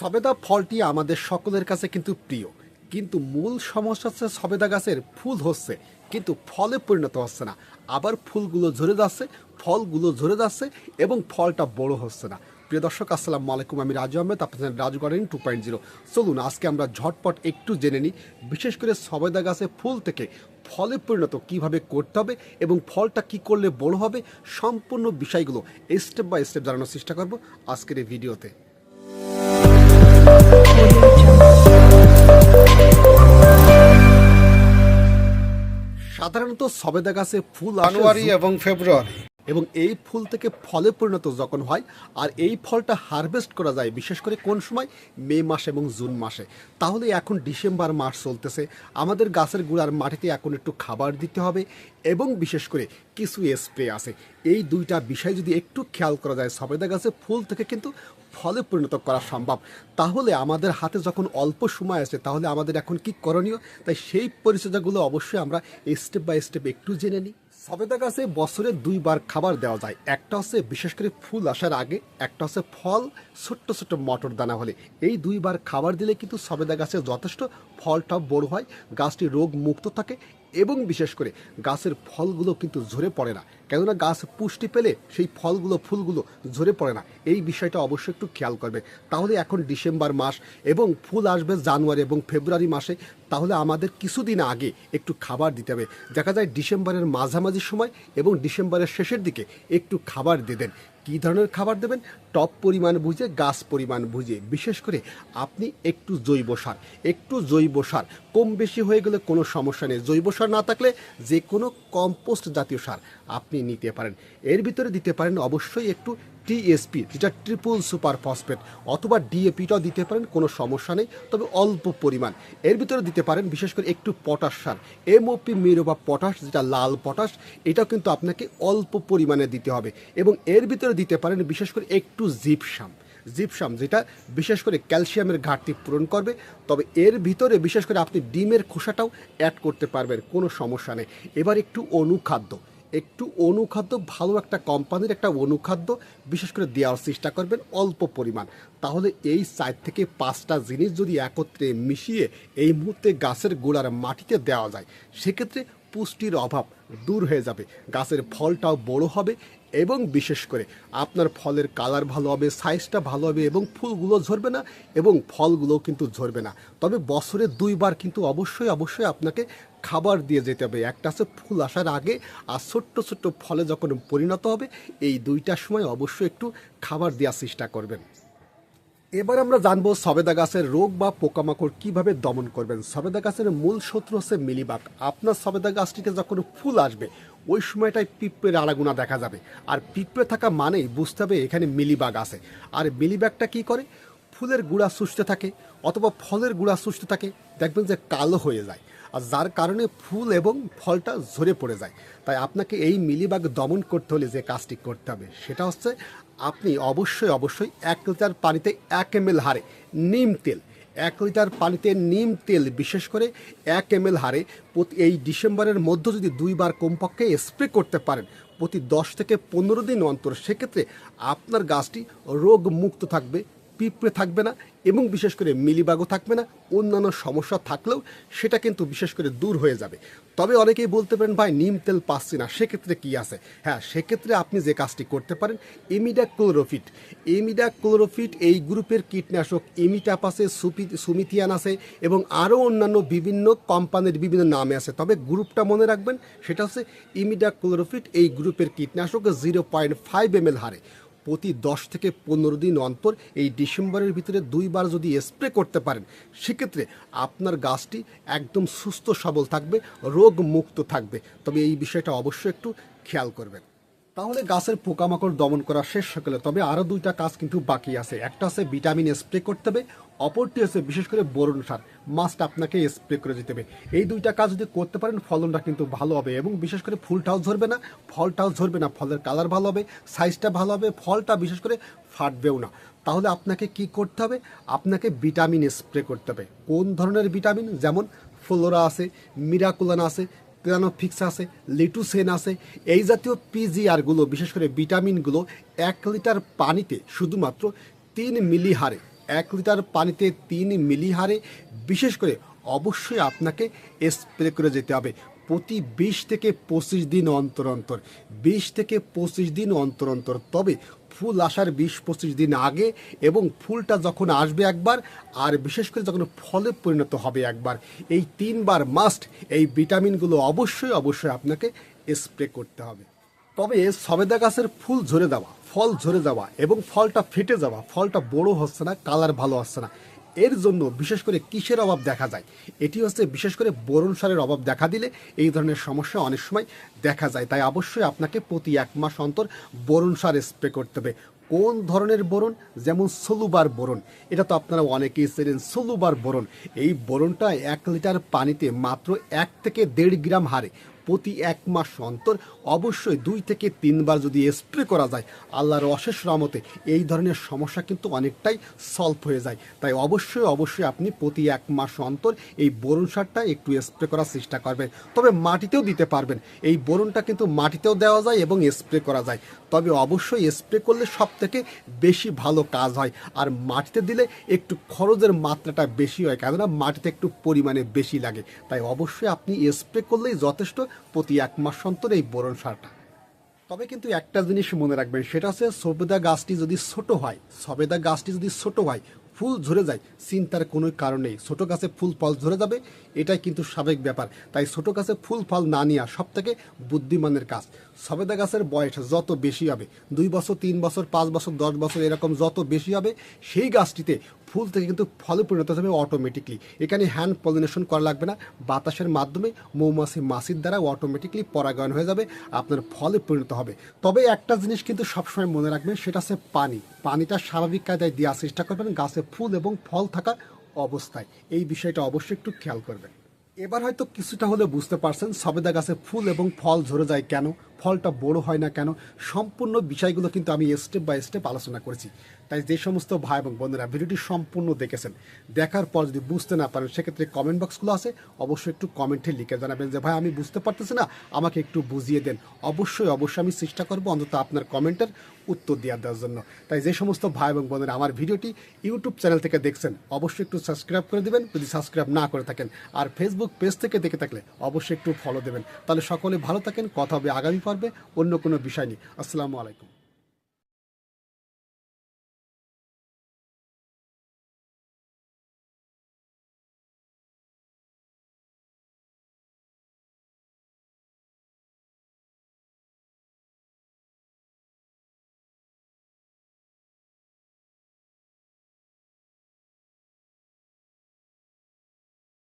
সবেদা ফলটি আমাদের সকলের কাছে কিন্তু প্রিয়। কিন্তু মূল সমস্যা হচ্ছে সবেদা গাছের ফুল হচ্ছে, কিন্তু ফলে পরিণত হচ্ছে না। আবার ফুলগুলো ঝরে যাচ্ছে, ফলগুলো ঝরে যাচ্ছে এবং ফলটা বড় হচ্ছে না। প্রিয় দর্শক, আসসালামু আলাইকুম, আমি রাজু আহমেদ আপনাদের Raju garden two point zero. চলুন, আজকে আমরা ঝটপট একটু জেনে নিই, বিশেষ করে সবেদা গাছে ফুল থেকে ফলে পরিণত কীভাবে করতে হবে এবং ফলটা কি করলে বড় হবে, সম্পূর্ণ বিষয়গুলো স্টেপ বাই স্টেপ জানানোর চেষ্টা করব আজকের এই ভিডিওতে। সাধারণত সবেদা গাছে ফুল জানুয়ারি এবং ফেব্রুয়ারি। এবং এই ফুল থেকে ফলে পরিণত যখন হয় আর এই ফলটা হারভেস্ট করা যায় বিশেষ করে কোন সময়? মে মাস এবং জুন মাসে। তাহলে এখন ডিসেম্বর মাস চলতেছে। আমাদের গাছের গুঁড়ার মাটিতে এখন একটু খাবার দিতে হবে এবং বিশেষ করে কিছু স্প্রে আছে। এই দুইটা বিষয় যদি একটু খেয়াল করা যায় সবেদা গাছে ফুল থেকে কিন্তু ফলে পরিণত করা সম্ভব। তাহলে আমাদের হাতে যখন অল্প সময় আছে, তাহলে আমাদের এখন কি করণীয়? তাই সেই পরিচর্যাগুলো অবশ্যই আমরা স্টেপ বাই স্টেপ একটু জেনে নিই। সবেদা গাছে বছরে দুইবার খাবার দেওয়া যায়। একটা হচ্ছে বিশেষ করে ফুল আসার আগে, একটা হচ্ছে ফল, ছোট্ট ছোট্ট মটর দানা হলে। এই দুইবার খাবার দিলে কিন্তু সবেদা গাছে যথেষ্ট ফলটা বড় হয়, গাছটি রোগ মুক্ত থাকে এবং বিশেষ করে গাছের ফলগুলো কিন্তু ঝরে পড়ে না। কেননা গাছ পুষ্টি পেলে সেই ফলগুলো, ফুলগুলো ঝরে পড়ে না। এই বিষয়টা অবশ্যই একটু খেয়াল করবে। তাহলে এখন ডিসেম্বর মাস এবং ফুল আসবে জানুয়ারি এবং ফেব্রুয়ারি মাসে। তাহলে আমাদের কিছুদিন আগে একটু খাবার দিতে হবে। দেখা যায় ডিসেম্বরের মাঝামাঝি সময় এবং ডিসেম্বরের শেষের দিকে একটু খাবার দিয়ে দেন। কী ধরনের খাবার দেবেন? টপ পরিমাণ বুঝে গাছ পরিমাণ বুঝে বিশেষ করে আপনি একটু জৈব সার, একটু জৈব সার। কম বেশি হয়ে গেলে কোনো সমস্যা নেই। জৈব সার না থাকলে যে কোনো কম্পোস্ট জাতীয় সার আপনি নিতে পারেন। এর ভিতরে দিতে পারেন অবশ্যই একটু টিএসপি, যেটা ট্রিপল সুপার ফসফেট অথবা ডিএপিটাও দিতে পারেন, কোনো সমস্যা নেই, তবে অল্প পরিমাণ। এর ভিতরে দিতে পারেন বিশেষ করে একটু পটাশ সার এমওপি মিরো বা পটাশ যেটা লাল পটাশ এটাও কিন্তু আপনাকে অল্প পরিমাণে দিতে হবে। এবং এর ভিতরে দিতে পারেন বিশেষ করে একটু জিপসাম জিপসাম যেটা বিশেষ করে ক্যালসিয়ামের ঘাটতি পূরণ করবে, তবে এর ভিতরে বিশেষ করে আপনি ডিমের খোসাটাও অ্যাড করতে পারবেন, কোনো সমস্যা নেই। এবার একটু অনুখাদ্য একটু অনুখাদ্য, ভালো একটা কোম্পানির একটা অনুখাদ্য, বিশেষ করে দেওয়ার চেষ্টা করবেন অল্প পরিমাণ। তাহলে এই চার থেকে পাঁচটা জিনিস যদি একত্রে মিশিয়ে এই মুহূর্তে গাছের গোড়ার মাটিতে দেওয়া যায়, সেক্ষেত্রে পুষ্টির অভাব দূর হয়ে যাবে। গাছের ফলটাও বড় হবে এবং বিশেষ করে আপনার ফলের কালার ভালো হবে সাইজটা ভালো হবে এবং ফুলগুলো ঝরবে না এবং ফলগুলোও কিন্তু ঝরবে না। তবে বছরে দুইবার কিন্তু অবশ্যই অবশ্যই আপনাকে খাবার দিয়ে যেতে হবে। একটা আছে ফুল আসার আগে আর ছোট্ট ছোট্ট ফলে যখন পরিণত হবে, এই দুইটার সময় অবশ্যই একটু খাবার দেওয়ার চেষ্টা করবেন। এবার আমরা জানব সবেদা গাছের রোগ বা পোকামাকড় কীভাবে দমন করবেন। সবেদা গাছের মূল শত্রু হচ্ছে মিলিবাগ। আপনার সবেদা গাছটিতে যখন ফুল আসবে, ওই সময়টায় পিঁপড়ের আড়াগুনা দেখা যাবে। আর পিঁপড়ে থাকা মানেই বুঝতে হবে এখানে মিলিবাগ আছে। আর মিলিবাগটা কি করে? ফুলের গুঁড়া সুস্থ থাকে অথবা ফলের গুঁড়া সুস্থ থাকে, দেখবেন যে কালো হয়ে যায়। আর যার কারণে ফুল এবং ফলটা ঝরে পড়ে যায়। তাই আপনাকে এই মিলিবাগ দমন করতে হলে যে কাজটি করতে হবে, সেটা হচ্ছে আপনি অবশ্যই অবশ্যই এক লিটার পানিতে এক এম এল হারে নিম তেল, এক লিটার পানিতে নিম তেল, বিশেষ করে এক এম এল হারে প্রতি এই ডিসেম্বরের মধ্যে যদি দুইবার কমপক্ষে স্প্রে করতে পারেন প্রতি দশ থেকে পনেরো দিন অন্তর, সেক্ষেত্রে আপনার গাছটি রোগমুক্ত থাকবে। পিঁপড়ে থাকবে না এবং বিশেষ করে মিলিবাগও থাকবে না, অন্যান্য সমস্যা থাকলেও সেটা কিন্তু বিশেষ করে দূর হয়ে যাবে। তবে অনেকেই বলতে পারেন, ভাই, নিম তেল পাচ্ছি না, সেক্ষেত্রে কি আছে? হ্যাঁ সেক্ষেত্রে আপনি যে কাজটি করতে পারেন এমিডা ক্লোরোফিট এমিডা ক্লোরোফিট এই গ্রুপের কীটনাশক এমিটাপ আছে, সুপি, সুমিথিয়ান আছে এবং আরও অন্যান্য বিভিন্ন কোম্পানির বিভিন্ন নামে আছে। তবে গ্রুপটা মনে রাখবেন, সেটা হচ্ছে ইমিডা ক্লোরোফিট এই গ্রুপের কীটনাশক জিরো পয়েন্ট ফাইভ এম হারে। প্রতি দশ থেকে পনেরো দিন অন্তর এই ডিসেম্বরের ভিতরে দুইবার যদি স্প্রে করতে পারেন, সেক্ষেত্রে আপনার গাছটি একদম সুস্থ সবল থাকবে রোগ মুক্ত থাকবে। তবে এই বিষয়টা অবশ্যই একটু খেয়াল করবেন। তাহলে গাছের পোকামাকড় দমন করা শেষ সকালে তবে আরও দুইটা কাজ কিন্তু বাকি আছে। একটা আছে ভিটামিন স্প্রে করতে হবে অপরটি হচ্ছে বিশেষ করে বোরন সার। মাস্ট আপনাকে স্প্রে করে যেতে হবে। এই দুইটা কাজ যদি করতে পারেন, ফলনটা কিন্তু ভালো হবে এবং বিশেষ করে ফুলটাও ঝরবে না, ফলটাও ঝরবে না, ফলের কালার ভালো হবে সাইজটা ভালো হবে, ফলটা বিশেষ করে ফাটবেও না। তাহলে আপনাকে কি করতে হবে? আপনাকে ভিটামিন স্প্রে করতে হবে। কোন ধরনের ভিটামিন যেমন ফ্লোরা আছে মিরাকুলান আছে প্লানোফিক্স আছে লিটুসেন আছে। এই জাতীয় পিজিআরগুলো বিশেষ করে ভিটামিনগুলো এক লিটার পানিতে শুধুমাত্র তিন মিলি হারে এক লিটার পানিতে তিন মিলি হারে। বিশেষ করে অবশ্যই আপনাকে স্প্রে করে যেতে হবে। প্রতি বিশ থেকে পঁচিশ দিন অন্তর অন্তর। বিশ থেকে পঁচিশ দিন অন্তর অন্তর। তবে ফুল আসার বিশ পঁচিশ দিন আগে এবং ফুলটা যখন আসবে একবার, আর বিশেষ করে যখন ফলে পরিণত হবে একবার, এই তিনবার মাস্ট এই ভিটামিনগুলো অবশ্যই অবশ্যই আপনাকে স্প্রে করতে হবে। তবে সবেদা গাছের ফুল ঝরে দেওয়া ফল ঝরে যাওয়া এবং ফলটা ফেটে যাওয়া, ফলটা বড় হচ্ছে না, কালার ভালো হচ্ছে না। এর জন্য বিশেষ করে কিসের অভাব দেখা যায়? এটি হচ্ছে বিশেষ করে বোরন সারের অভাব দেখা দিলে এই ধরনের সমস্যা অনেক সময় দেখা যায়। তাই অবশ্যই আপনাকে প্রতি এক মাস অন্তর বোরন সার স্প্রে করতে হবে। কোন ধরনের বোরন? যেমন সলুবার বোরন। এটা তো আপনারা অনেকেই চেনেন, সলুবার বোরন। এই বোরনটা এক লিটার পানিতে মাত্র এক থেকে দেড় গ্রাম হারে প্রতি এক মাস অন্তর অবশ্যই দুই থেকে তিনবার যদি স্প্রে করা যায়, আল্লাহর অশেষ রহমতে এই ধরনের সমস্যা কিন্তু অনেকটাই সলভ হয়ে যায়। তাই অবশ্যই অবশ্যই আপনি প্রতি এক মাস অন্তর এই বোরন সারটা একটু স্প্রে করার চেষ্টা করবেন। তবে মাটিতেও দিতে পারবেন। এই বোরনটা কিন্তু মাটিতেও দেওয়া যায় এবং স্প্রে করা যায়। তবে অবশ্যই স্প্রে করলে সব থেকে বেশি ভালো কাজ হয়। আর মাটিতে দিলে একটু খরচের মাত্রাটা বেশি হয়, কেননা মাটিতে একটু পরিমাণে বেশি লাগে। তাই অবশ্যই আপনি স্প্রে করলেই যথেষ্ট প্রতি এক মাস অন্তর এই বোরন সারটা। তবে কিন্তু একটা জিনিস মনে রাখবেন, সেটা হচ্ছে সবেদা গাছটি যদি ছোট হয়, সবেদা গাছটি যদি ছোট হয়, ফুল ঝরে যায়, চিন্তার কোনো কারণ নেই। ছোটো গাছে ফুল ফল ঝরে যাবে, এটাই কিন্তু স্বাভাবিক ব্যাপার। তাই ছোটো গাছে ফুল ফল না নেওয়া সব থেকে বুদ্ধিমানের কাজ। সবেদা গাছের বয়স যত বেশি হবে, দুই বছর, তিন বছর, পাঁচ বছর, দশ বছর, এরকম যত বেশি হবে, সেই গাছটিতে ফুল থেকে কিন্তু ফলে পরিণত হবে অটোমেটিকলি এখানে হ্যান্ড পলিনেশন করা লাগবে না। বাতাসের মাধ্যমে মৌমাছি মাছির দ্বারা অটোমেটিকলি পরাগায়ন হয়ে যাবে, আপনার ফলে পরিণত হবে। তবে একটা জিনিস কিন্তু সবসময় মনে রাখবেন, সেটা হচ্ছে পানি। পানিটা স্বাভাবিক কায়দায় দেওয়ার চেষ্টা করবেন, গাছে ফুল এবং ফল থাকা অবস্থায়। এই বিষয়টা অবশ্যই একটু খেয়াল করবেন। এবার হয়তো কিছুটা হলে বুঝতে পারছেন সবেদা গাছে ফুল এবং ফল ঝরে যায় কেন, ফলটা বড় হয় না কেন, সম্পূর্ণ বিষয়গুলো কিন্তু আমি স্টেপ বাই স্টেপ আলোচনা করেছি। তাই যে সমস্ত ভাই এবং বোনেরা ভিডিওটি সম্পূর্ণ দেখেছেন, দেখার পর যদি বুঝতে না পারেন, সেক্ষেত্রে কমেন্ট বক্সগুলো আছে, অবশ্যই একটু কমেন্টে লিখে জানাবেন যে, ভাই, আমি বুঝতে পারতেছি না, আমাকে একটু বুঝিয়ে দেন। অবশ্যই অবশ্যই আমি চেষ্টা করব অন্তত আপনার কমেন্টের উত্তর দেওয়া দেওয়ার জন্য। তাই যে সমস্ত ভাই এবং বোনেরা আমার ভিডিওটি ইউটিউব চ্যানেল থেকে দেখছেন, অবশ্যই একটু সাবস্ক্রাইব করে দেবেন। যদি সাবস্ক্রাইব না করে থাকেন, আর ফেসবুক পেজ থেকে দেখে থাকলে অবশ্যই একটু ফলো দেবেন। তাহলে সকলে ভালো থাকেন, কথা হবে আগামী পর্বে অন্য কোনো বিষয় নিয়ে। আসসালামু আলাইকুম।